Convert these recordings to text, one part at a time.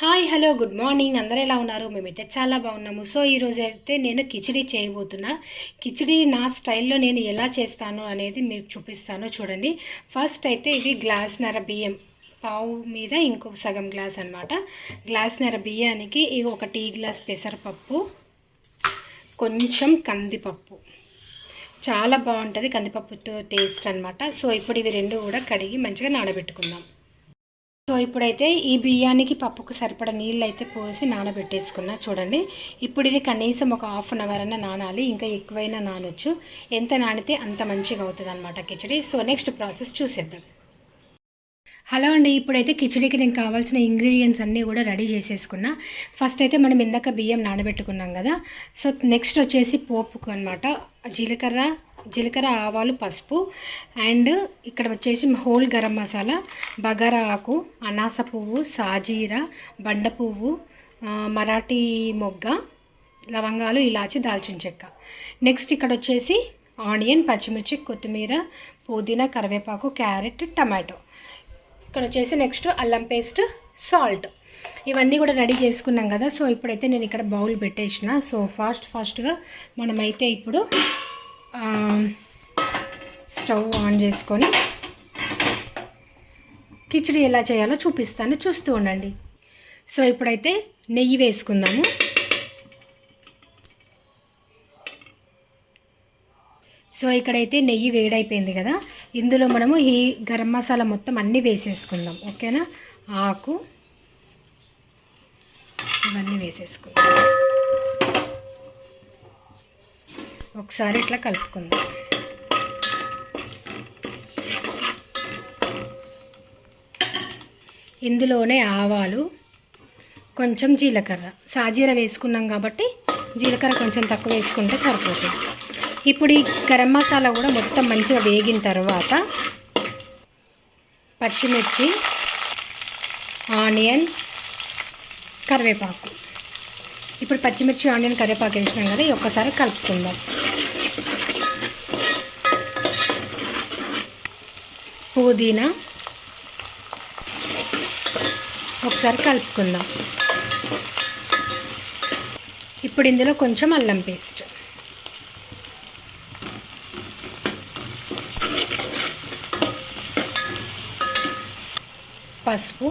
Hi hello good morning. అందరూ ఎలా ఉన్నారు? మేమైతే చాలా బాగున్నాము. సో ఈరోజు అయితే నేను కిచిడి చేయబోతున్నా. కిచిడి నా స్టైల్లో నేను ఎలా చేస్తాను అనేది మీకు చూపిస్తాను చూడండి. ఫస్ట్ అయితే ఇవి గ్లాస్నర బియ్యం. పావు మీద ఇంకో సగం గ్లాస్ అనమాట గ్లాస్నర బియ్యానికి ఇవి ఒక టీ గ్లాస్ పెసరపప్పు కొంచెం కందిపప్పు. చాలా బాగుంటుంది కందిపప్పుతో టేస్ట్ అనమాట సో ఇప్పుడు ఇవి రెండు కూడా కడిగి మంచిగా నానబెట్టుకుందాం. సో ఇప్పుడైతే ఈ బియ్యానికి పప్పుకు సరిపడ నీళ్ళు అయితే పోసి నానబెట్టేసుకున్నా. చూడండి ఇప్పుడు ఇది కనీసం ఒక హాఫ్ అన్ అవర్ అన్న నానాలి ఇంకా ఎక్కువైనా నానొచ్చు. ఎంత నానితే అంత మంచిగా అవుతుంది అనమాట కిచడి. సో నెక్స్ట్ ప్రాసెస్ చూసేద్దాం. హలో అండి ఇప్పుడైతే కిచడీకి నేను కావాల్సిన ఇంగ్రీడియంట్స్ అన్నీ కూడా రెడీ చేసేసుకున్నా. ఫస్ట్ అయితే మనం ఇందాక బియ్యం నానబెట్టుకున్నాం కదా సో నెక్స్ట్ వచ్చేసి పోపుకు అనమాట జీలకర్ర జీలకర్ర ఆవాలు పసుపు అండ్ ఇక్కడ వచ్చేసి హోల్ గరం మసాలా బగారా ఆకు అనాస పువ్వు సాజీర బండ పువ్వు మరాఠీ మొగ్గ లవంగాలు ఇలాచి దాల్చిన చెక్క. నెక్స్ట్ ఇక్కడ వచ్చేసి ఆనియన్ పచ్చిమిర్చి కొత్తిమీర పుదీనా కరివేపాకు క్యారెట్ టమాటో. ఇక్కడ వచ్చేసి నెక్స్ట్ అల్లం పేస్ట్ సాల్ట్ ఇవన్నీ కూడా రెడీ చేసుకున్నాం కదా సో ఇప్పుడైతే నేను ఇక్కడ బౌల్ పెట్టేసిన. సో ఫాస్ట్ ఫాస్ట్గా మనమైతే ఇప్పుడు స్టవ్ ఆన్ చేసుకొని కిచడీ ఎలా చేయాలో చూపిస్తాను. చూస్తూ ఉండండి. సో ఇప్పుడైతే నెయ్యి వేసుకుందాము. సో ఇక్కడైతే నెయ్యి వేడైపోయింది కదా. ఇందులో మనము ఈ గరం మసాలా మొత్తం అన్నీ వేసేసుకుందాం. ఓకేనా? ఆకు ఇవన్నీ వేసేసుకుందాం. ఒకసారి ఇట్లా కలుపుకుందాం. ఇందులోనే ఆవాలు కొంచెం జీలకర్ర. సాజీర వేసుకున్నాం కాబట్టి జీలకర్ర కొంచెం తక్కువ వేసుకుంటే సరిపోతుంది. ఇప్పుడు ఈ గరం మసాలా కూడా మొత్తం మంచిగా వేగిన తర్వాత పచ్చిమిర్చి ఆనియన్స్ కరివేపాకు. ఇప్పుడు పచ్చిమిర్చి ఆనియన్ కరివేపాకు వేసినాం కదా ఈ ఒక్కసారి కలుపుకుందాం. పుదీనా ఒకసారి కలుపుకుందాం. ఇప్పుడు ఇందులో కొంచెం అల్లం పేస్ట్. పసుపు.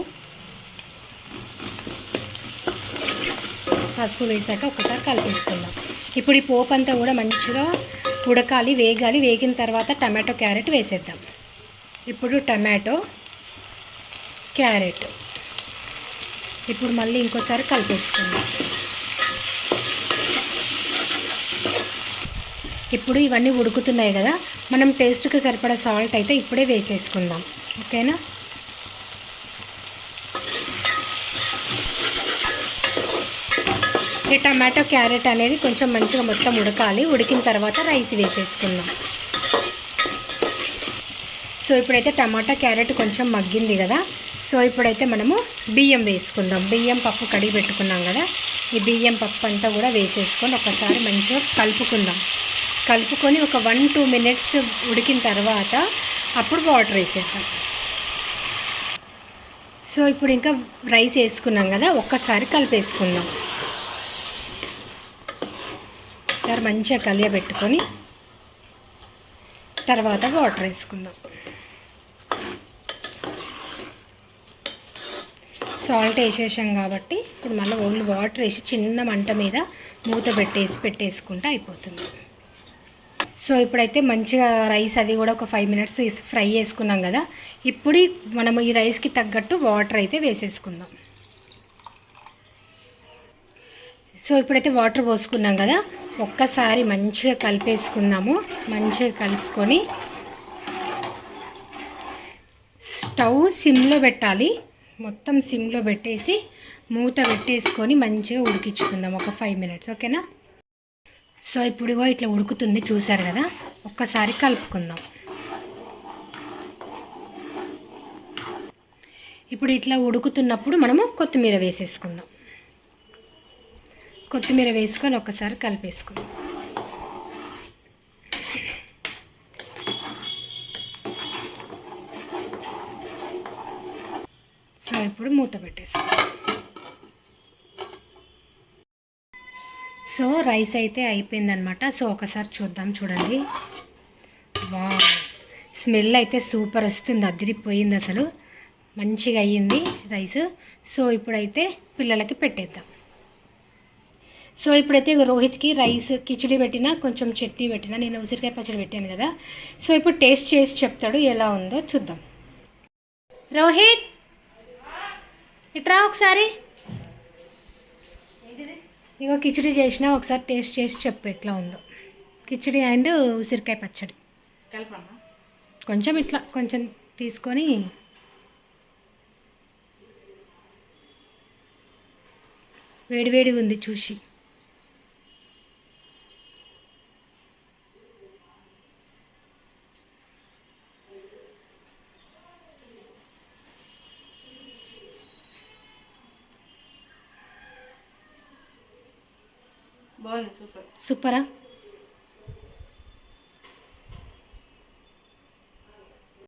పసుపు వేసాక ఒకసారి కలిపేసుకుందాం. ఇప్పుడు ఈ పోపు అంతా కూడా మంచిగా ఉడకాలి వేగాలి. వేగిన తర్వాత టమాటో క్యారెట్ వేసేద్దాం. ఇప్పుడు టమాటో క్యారెట్. ఇప్పుడు మళ్ళీ ఇంకోసారి కలిపేసుకుందాం. ఇప్పుడు ఇవన్నీ ఉడుకుతున్నాయి కదా మనం టేస్ట్కి సరిపడా సాల్ట్ అయితే ఇప్పుడే వేసేసుకుందాం. ఓకేనా? ఈ టమాటో క్యారెట్ అనేది కొంచెం మంచిగా మొత్తం ఉడకాలి. ఉడికిన తర్వాత రైస్ వేసేసుకుందాం. సో ఇప్పుడైతే టమాటా క్యారెట్ కొంచెం మగ్గింది కదా. సో ఇప్పుడైతే మనము బియ్యం వేసుకుందాం. బియ్యం పప్పు కడిగి పెట్టుకున్నాం కదా. ఈ బియ్యం పప్పు అంతా కూడా వేసేసుకొని ఒకసారి మంచిగా కలుపుకుందాం. కలుపుకొని ఒక వన్ టూ మినిట్స్ ఉడికిన తర్వాత అప్పుడు వాటర్ వేసేద్దాం. సో ఇప్పుడు ఇంకా రైస్ వేసుకున్నాం కదా. ఒక్కసారి కలిపేసుకుందాం. ఒకసారి మంచిగా కలియబెట్టుకొని తర్వాత వాటర్ వేసుకుందాం. సాల్ట్ వేసేసాం కాబట్టి ఇప్పుడు మళ్ళీ ఓన్లీ వాటర్ వేసి చిన్న మంట మీద మూత పెట్టేసి పెట్టేసుకుంటే అయిపోతుంది. సో ఇప్పుడైతే మంచిగా రైస్ అది కూడా ఒక ఫైవ్ మినిట్స్ ఫ్రై చేసుకున్నాం కదా ఇప్పుడు మనం మనము ఈ రైస్కి తగ్గట్టు వాటర్ అయితే వేసేసుకుందాం. సో ఇప్పుడైతే వాటర్ పోసుకున్నాం కదా ఒక్కసారి మంచిగా కలిపేసుకుందాము. మంచిగా కలుపుకొని స్టవ్ సిమ్లో పెట్టాలి. మొత్తం సిమ్లో పెట్టేసి మూత పెట్టేసుకొని మంచిగా ఉడికించుకుందాం. ఒక ఫైవ్ మినిట్స్ ఓకేనా సో ఇప్పుడుగో ఇట్లా ఉడుకుతుంది చూసారు కదా? ఒక్కసారి కలుపుకుందాం. ఇప్పుడు ఇట్లా ఉడుకుతున్నప్పుడు మనము కొత్తిమీర వేసేసుకుందాం. కొత్తిమీర వేసుకొని ఒకసారి కలిపేసుకుందాం. సో ఇప్పుడు మూత పెట్టేసుకుందాం. సో రైస్ అయితే అయిపోయిందనమాట సో ఒకసారి చూద్దాం చూడండి. వా స్మెల్ అయితే సూపర్ వస్తుంది అదిరిపోయింది అసలు. మంచిగా అయ్యింది రైస్. సో ఇప్పుడైతే పిల్లలకి పెట్టేద్దాం. సో ఇప్పుడైతే రోహిత్కి రైస్ కిచిడి పెట్టినా కొంచెం చట్నీ పెట్టినా నేను ఉసిరికాయ పచ్చడి పెట్టాను కదా. సో ఇప్పుడు టేస్ట్ చేసి చెప్తాడు ఎలా ఉందో చూద్దాం. రోహిత్! ఇట్రా ఒకసారి. ఇగో కిచిడి చేసినా ఒకసారి టేస్ట్ చేసి చెప్పు ఎట్లా ఉందో. కిచిడి అండ్ ఉసిరికాయ పచ్చడి. కొంచెం ఇట్లా కొంచెం తీసుకొని. వేడివేడిగా ఉంది చూసి. బాగుంది సూపర్ సూపరా